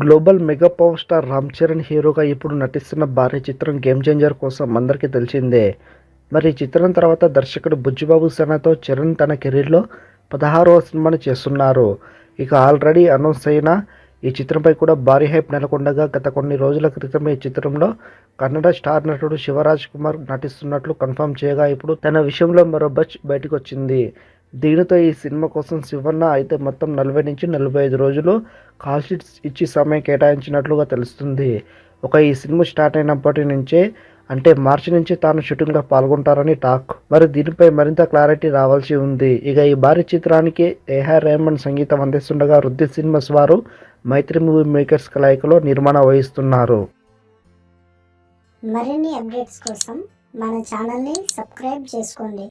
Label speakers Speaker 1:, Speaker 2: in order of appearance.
Speaker 1: Global mega power star Ram Charan హీరోగా ఇప్పుడు నటిస్తున్న భారీ చిత్రం గేమ్ చేంజర్ కోసం అందరికీ తెలిసిందే. మరి ఈ చిత్రం తర్వాత దర్శకుడు బుజ్జిబాబు సేనతో చరణ్ తన కెరీర్లో పదహారవ సినిమాను చేస్తున్నారు. ఇక ఆల్రెడీ అనౌన్స్ అయిన ఈ చిత్రంపై కూడా భారీ హైప్ నెలకొండగా గత కొన్ని రోజుల క్రితం ఈ చిత్రంలో కన్నడ స్టార్ నటుడు శివరాజ్ కుమార్ నటిస్తున్నట్లు కన్ఫర్మ్ చేయగా ఇప్పుడు తన విషయంలో మరో బచ్ బయటకు వచ్చింది దీనితో ఈ సినిమా కోసం శివన్న అయితే మొత్తం నలభై నుంచి నలభై ఐదు రోజులు కాల్ షీట్స్ ఇచ్చి సమయం కేటాయించినట్లుగా తెలుస్తుంది. ఒక ఈ సినిమా స్టార్ట్ అయినప్పటి నుంచే అంటే మార్చి నుంచి తాను షూటింగ్లో పాల్గొంటారని టాక్. మరి దీనిపై మరింత క్లారిటీ రావాల్సి ఉంది. ఇక ఈ భారీ చిత్రానికి ఏఆర్ రేమన్ సంగీతం అందిస్తుండగా రుద్ది సినిమాస్ వారు మైత్రి మూవీ మేకర్స్ కలయికలో నిర్మాణం వహిస్తున్నారు.
Speaker 2: మరిన్ని అప్డేట్స్ కోసం మన ఛానల్ని సబ్స్క్రైబ్ చేసుకోండి.